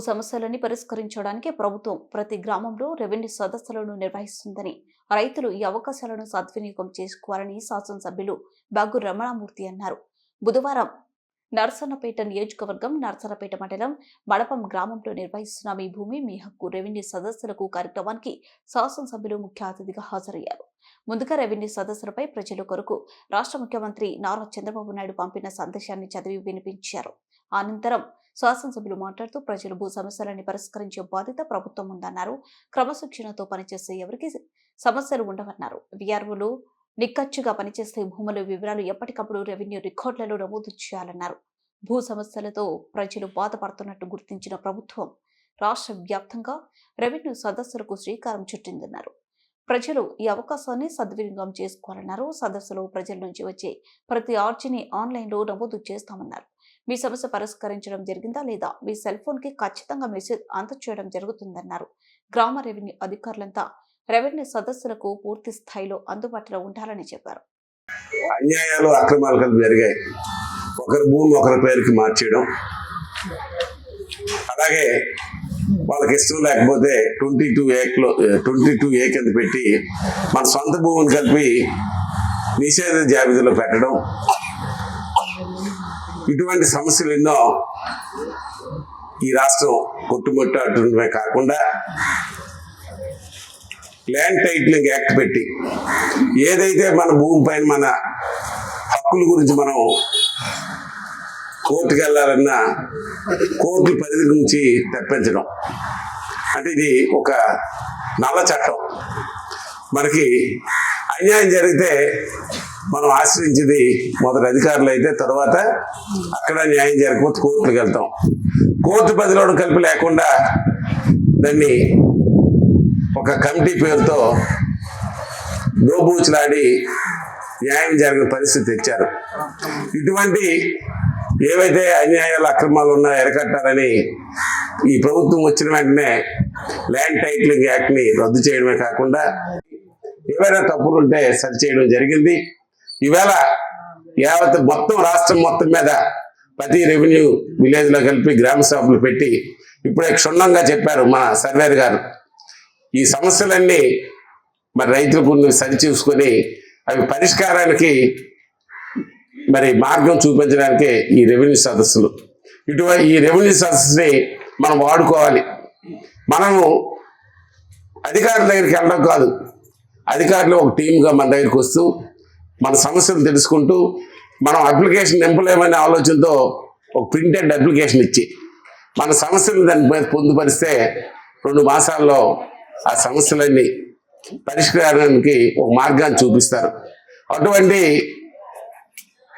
సమస్యలని పరిష్కరించడానికి ప్రభుత్వం ప్రతి గ్రామంలో రెవెన్యూ సదస్సులను నిర్వహిస్తుందని రైతులు ఈ అవకాశాలను సద్వినియోగం చేసుకోవాలని శాసనసభ్యులు బాగు రమణమూర్తి అన్నారు. బుధవారం నర్సన్నపేట నియోజకవర్గం నర్సన్నపేట మండలం మడపం గ్రామంలో నిర్వహిస్తున్న మీ భూమి మీ హక్కు రెవెన్యూ సదస్సులకు కార్యక్రమానికి శాసనసభ్యులు ముఖ్య అతిథిగా హాజరయ్యారు. ముందుగా రెవెన్యూ సదస్సులపై ప్రజల కొరకు రాష్ట్ర ముఖ్యమంత్రి నారా చంద్రబాబు నాయుడు పంపిన సందేశాన్ని చదివి వినిపించారు. అనంతరం శాసనసభ్యులు మాట్లాడుతూ ప్రజలు భూ సమస్యలని పరిష్కరించే బాధ్యత ప్రభుత్వం ఉందన్నారు. క్రమశిక్షణతో పనిచేసే ఎవరికి సమస్యలు ఉండవన్నారు. విఆర్ఓలు నిక్కచ్చుగా పనిచేసే భూముల వివరాలు ఎప్పటికప్పుడు రెవెన్యూ రికార్డులలో నమోదు చేయాలన్నారు. భూ సమస్యలతో ప్రజలు బాధపడుతున్నట్టు గుర్తించిన ప్రభుత్వం రాష్ట్ర వ్యాప్తంగా రెవెన్యూ సదస్సులకు శ్రీకారం చుట్టిందన్నారు. ప్రజలు ఈ అవకాశాన్ని సద్వినియోగం చేసుకోవాలన్నారు. సదస్సులో ప్రజల నుంచి వచ్చే ప్రతి ఆర్జీని ఆన్లైన్లో నమోదు చేస్తామన్నారు. మీ సమస్య పరిష్కరించడం జరిగిందా లేదా? మీ సెల్ ఫోన్కి ఖచ్చితంగా మెసేజ్ అందచేయడం జరుగుతుందన్నారు. గ్రామ రెవెన్యూ అధికారులంతా రెవెన్యూ సదస్సులకు పూర్తి స్థాయిలో అందుబాటులో ఉండాలని చెప్పారు. అన్యాయాలు అక్రమాలు జరిగాయి. ఒకరి భూమి ఒకరి పేరుకి మార్చేయడం. అలాగే వాళ్ళకి ఇష్టం లేకపోతే ట్వంటీ టూ ఏక్లో ట్వంటీ టూ ఏ కింద పెట్టి మన సొంత భూమిని కలిపి నిషేధ జాబితాలో పెట్టడం. ఇటువంటి సమస్యలు ఎన్నో ఈ రాష్ట్రం కొట్టుముట్టాడటమే కాకుండా ల్యాండ్ టైటిలింగ్ యాక్ట్ పెట్టి ఏదైతే మన భూమి పైన మన హక్కుల గురించి మనం కోర్టుకు వెళ్ళాలన్నా కోర్టు పరిధి నుంచి తప్పించడం. అంటే ఇది ఒక నల్ల చట్టం. మనకి అన్యాయం జరిగితే మనం ఆశ్రయించేది మొదటి అధికారులు అయితే తర్వాత అక్కడ న్యాయం జరగకపోతే కోర్టుకు వెళ్తాం. కోర్టు పరిధిలో కలిపి లేకుండా దాన్ని ఒక కమిటీ పేరుతో దోబూచులాడి న్యాయం జరిగిన పరిస్థితి తెచ్చారు. ఇటువంటి ఏవైతే అన్యాయాలు అక్రమాలు ఉన్నాయో ఎరకట్టాలని ఈ ప్రభుత్వం వచ్చిన వెంటనే ల్యాండ్ టైటిలింగ్ యాక్ట్ని రద్దు చేయడమే కాకుండా ఏవైనా తప్పులు ఉంటే సరిచేయడం జరిగింది. ఈవేళ యావత్ మొత్తం రాష్ట్రం మొత్తం మీద ప్రతి రెవెన్యూ విలేజ్లో కలిపి గ్రామ సభలు పెట్టి ఇప్పుడే క్షుణ్ణంగా చెప్పారు మన సర్వేర్ గారు. ఈ సమస్యలన్నీ మరి రైతులకు ముందు సరిచూసుకొని అవి పరిష్కారానికి మరి మార్గం చూపించడానికే ఈ రెవెన్యూ సదస్సులు. ఇటువంటి ఈ రెవెన్యూ సదస్సుని మనం వాడుకోవాలి. మనము అధికారుల దగ్గరికి వెళ్ళడం కాదు. అధికారులు ఒక టీమ్గా మన దగ్గరికి వస్తూ మన సమస్యలు తెలుసుకుంటూ మనం అప్లికేషన్ నింపలేమనే ఆలోచనతో ఒక ప్రింటెడ్ అప్లికేషన్ ఇచ్చి మన సమస్యను దాని పొందుపరిస్తే రెండు మాసాల్లో ఆ సమస్యలన్నీ పరిష్కారానికి ఒక మార్గాన్ని చూపిస్తారు. అటువంటి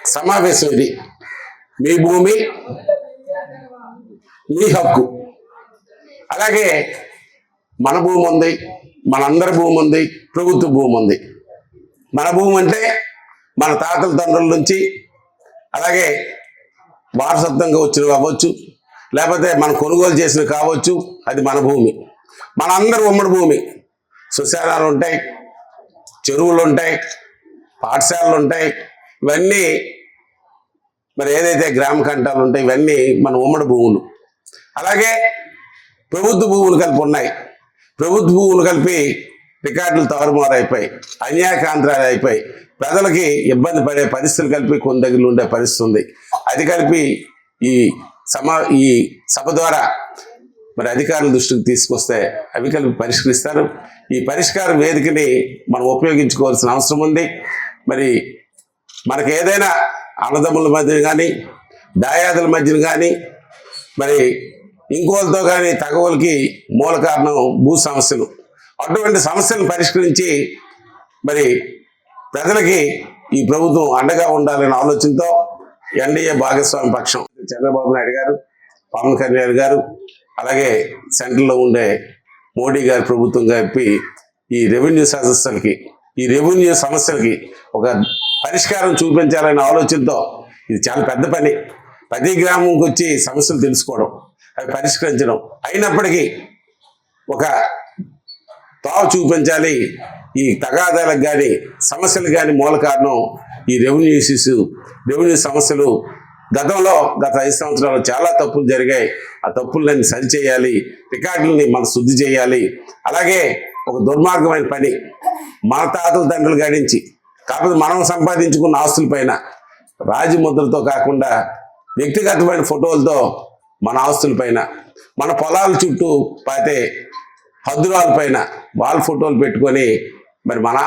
సమావేశం ఇది. మీ భూమి మీ హక్కు. అలాగే మన భూమి ఉంది మనందరి భూమి ఉంది ప్రభుత్వ భూమి ఉంది. మన భూమి అంటే మన తాతల తండ్రుల నుంచి. అలాగే వారసత్వంగా వచ్చినవి అవ్వచ్చు లేకపోతే మనం కొనుగోలు చేసినవి కావచ్చు అది మన భూమి. మనందరి ఉమ్మడి భూమి. సుశాలాలు ఉంటాయి చెరువులు ఉంటాయి పాఠశాలలు ఉంటాయి ఇవన్నీ మరి ఏదైతే గ్రామ కంటాలు ఉంటాయి ఇవన్నీ మన ఉమ్మడి భూములు. అలాగే ప్రభుత్వ భూములు కలిపి ఉన్నాయి. ప్రభుత్వ భూములు కలిపి రికార్డులు తారుమారు అయిపోయి అయిపోయి ప్రజలకి ఇబ్బంది పడే పరిస్థితులు కలిపి కొన్ని దగ్గర ఉండే పరిస్థితి ఉంది. అది కలిపి ఈ సమా ఈ సభ ద్వారా మరి అధికారుల దృష్టికి తీసుకొస్తే అవి కలిపి పరిష్కరిస్తారు. ఈ పరిష్కార వేదికని మనం ఉపయోగించుకోవాల్సిన అవసరం ఉంది. మరి మనకి ఏదైనా అన్నదమ్ముల మధ్య కానీ దాయాదుల మధ్యన కానీ మరి ఇంకోళ్ళతో కానీ తగవలకి మూల కారణం భూ సమస్యలు. అటువంటి సమస్యను పరిష్కరించి మరి ప్రజలకి ఈ ప్రభుత్వం అండగా ఉండాలనే ఆలోచనతో ఎన్డీఏ భాగస్వామి పక్షం చంద్రబాబు నాయుడు గారు పవన్ కళ్యాణ్ గారు అలాగే సెంట్రల్లో ఉండే మోడీ గారి ప్రభుత్వం కలిపి ఈ రెవెన్యూ సదస్సులకి ఈ రెవెన్యూ సమస్యలకి ఒక పరిష్కారం చూపించాలనే ఆలోచనతో ఇది చాలా పెద్ద పని. ప్రతి గ్రామంకి వచ్చి సమస్యలు తెలుసుకోవడం అవి పరిష్కరించడం అయినప్పటికీ ఒక తావు చూపించాలి. ఈ తగాదాలకు కానీ సమస్యలు కానీ మూల కారణం ఈ రెవెన్యూ ఇష్యూస్ రెవెన్యూ సమస్యలు. గతంలో గత ఐదు సంవత్సరాలు చాలా తప్పులు జరిగాయి. ఆ తప్పులని సరిచేయాలి. రికార్డులని మనం శుద్ధి చేయాలి. అలాగే ఒక దుర్మార్గమైన పని మన తాతల తండ్రులు గడించి కాకపోతే మనం సంపాదించుకున్న ఆస్తులపైన రాజముద్రతో కాకుండా వ్యక్తిగతమైన ఫోటోలతో మన ఆస్తులపైన మన పొలాల చుట్టూ పాతే హద్దురాల పైన వాళ్ళ ఫోటోలు పెట్టుకొని మరి మన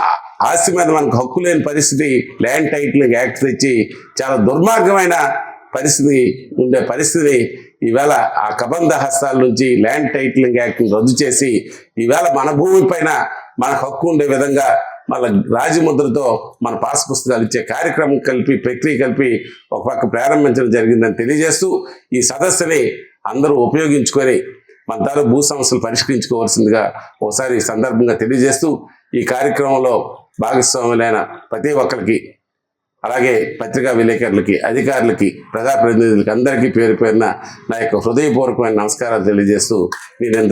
ఆస్తి మీద మనకు హక్కు లేని పరిస్థితి ల్యాండ్ టైటిలింగ్ యాక్ట్ తెచ్చి చాలా దుర్మార్గమైన పరిస్థితి ఉండే పరిస్థితి ఈవేళ ఆ కబంధ హస్తాల నుంచి ల్యాండ్ టైటిలింగ్ యాక్ట్ని రద్దు చేసి ఈవేళ మన భూమి పైన మనకు హక్కు ఉండే విధంగా మన రాజముద్రతో మన పాస్ పుస్తకాలు ఇచ్చే కార్యక్రమం కలిపి ప్రక్రియ కలిపి ఒక పక్క ప్రారంభించడం జరిగిందని తెలియజేస్తూ ఈ సదస్సుని అందరూ ఉపయోగించుకొని మన భూ సమస్యలు పరిష్కరించుకోవాల్సిందిగా ఒకసారి సందర్భంగా తెలియజేస్తూ ఈ కార్యక్రమంలో భాగస్వాములైన ప్రతి ఒక్కరికి అలాగే పత్రికా విలేకరులకి అధికారులకి ప్రజాప్రతినిధులకి అందరికీ పేరు పేరున నా యొక్క హృదయపూర్వకమైన నమస్కారాలు తెలియజేస్తూ నేను